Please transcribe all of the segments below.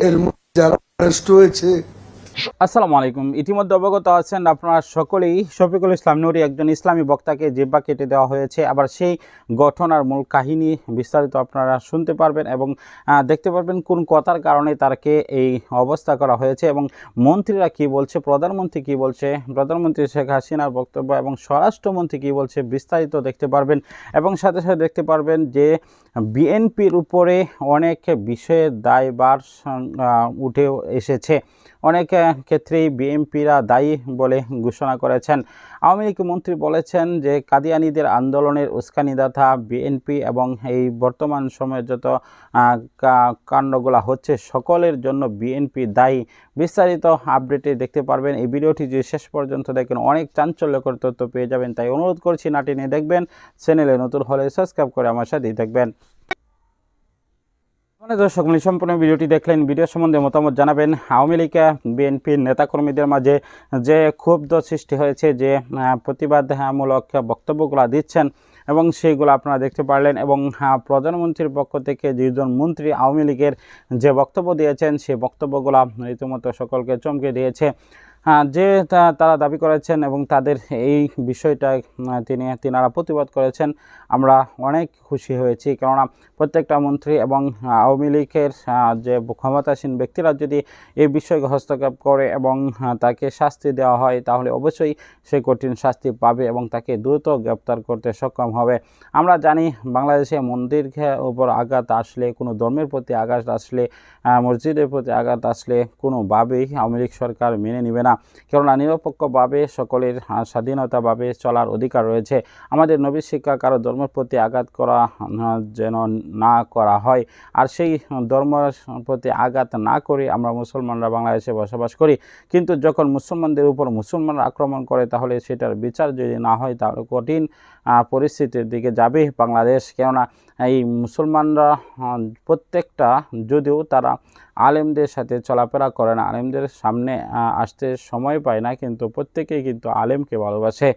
এর মধ্যে যারা অ্যারেস্ট হয়েছে আসসালামু আলাইকুম। ইতিমধ্যে অবগত আছেন আপনারা সকলেই, শফিকুল ইসলাম নুরি একজন ইসলামী বক্তাকে জিব্বা কেটে দেওয়া হয়েছে। আবার সেই ঘটনার মূল কাহিনী বিস্তারিত আপনারা শুনতে পারবেন এবং দেখতে পারবেন কোন কথার কারণে তারকে এই অবস্থা করা হয়েছে এবং মন্ত্রীরা কি বলছে, প্রধানমন্ত্রী কি বলছে, প্রধানমন্ত্রী শেখ হাসিনার বক্তব্য এবং স্বরাষ্ট্রমন্ত্রী কি বলছে বিস্তারিত দেখতে পারবেন এবং সাথে সাথে দেখতে পারবেন যে বিএনপির উপরে অনেক বিষয়ের দায়বার উঠে এসেছে। অনেক ক্ষেত্রেই বিএনপিরা দায়ী বলে ঘোষণা করেছেন। আওয়ামী লীগ মন্ত্রী বলেছেন যে কাদিয়ানিদের আন্দোলনের উস্কানিদাতা বিএনপি এবং এই বর্তমান সময়ে যত কাণ্ডগুলা হচ্ছে সকলের জন্য বিএনপি দায়ী। বিস্তারিত আপডেটে দেখতে পারবেন। এই ভিডিওটি যে শেষ পর্যন্ত দেখেন, অনেক চাঞ্চল্যকর তথ্য পেয়ে যাবেন। তাই অনুরোধ করছি নাটি নিয়ে দেখবেন, চ্যানেলে নতুন হলে সাবস্ক্রাইব করে আমার সাথেই দেখবেন মানে দর্শক মিলে সম্পূর্ণ ভিডিওটি দেখলেন, ভিডিও সম্বন্ধে মতামত জানাবেন আওয়ামী লীগ বিএনপির নেতাকর্মীদের মাঝে যে ক্ষুব্ধ সৃষ্টি হয়েছে, যে প্রতিবাদমূলক বক্তব্যগুলো দিচ্ছেন এবং সেইগুলো আপনারা দেখতে পারলেন এবং প্রধানমন্ত্রীর পক্ষ থেকে দুজন মন্ত্রী আওয়ামী লীগের যে বক্তব্য দিয়েছেন, সেই বক্তব্যগুলো রীতিমতো সকলকে চমকে দিয়েছে। যে তা- তারা দাবি করেছেন এবং তাদের এই বিষয়টা তিনি, তিনারা প্রতিবাদ করেছেন, আমরা অনেক খুশি হয়েছি। কেননা প্রত্যেকটা মন্ত্রী এবং আওয়ামী লীগের যে ক্ষমতাসীন ব্যক্তিরা যদি এই বিষয়ে হস্তক্ষেপ করে এবং তাকে শাস্তি দেওয়া হয়, তাহলে অবশ্যই সে কঠিন শাস্তি পাবে এবং তাকে দ্রুত গ্রেপ্তার করতে সক্ষম হবে। আমরা জানি বাংলাদেশে মন্দির উপর আঘাত আসলে, কোনো ধর্মের প্রতি আঘাত আসলে মসজিদের প্রতি আঘাত আসলে কোনোভাবেই আওয়ামী লীগ সরকার মেনে নেবে না। কেননা নিরপেক্ষভাবে সকলের স্বাধীনতাভাবে চলার অধিকার রয়েছে। আমাদের নবী শিক্ষা কারও ধর্মের প্রতি আঘাত করা যেন না করা হয়। আর সেই ধর্মের প্রতি আঘাত না করে আমরা মুসলমানরা বাংলাদেশে বসবাস করি। কিন্তু যখন মুসলমানদের উপর মুসলমানরা আক্রমণ করে, তাহলে সেটার বিচার যদি না হয়, তাহলে কঠিন পরিস্থিতির দিকে যাবে বাংলাদেশ। কেননা এই মুসলমানরা প্রত্যেকটা, যদিও তারা আলেমদের সাথে চলাফেরা করে না। আলেমদের সামনে আসতে সময় পায় না কিন্তু প্রত্যেকেই কিন্তু আলেমকে ভালোবাসে।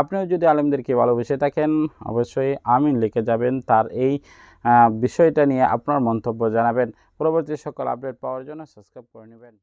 আপনিও যদি আলেমদেরকে ভালোবেসে থাকেন, অবশ্যই আমিন লিখে যাবেন তার এই বিষয়টা নিয়ে আপনার মন্তব্য জানাবেন। পরবর্তী সকল আপডেট পাওয়ার জন্য সাবস্ক্রাইব করে নেবেন।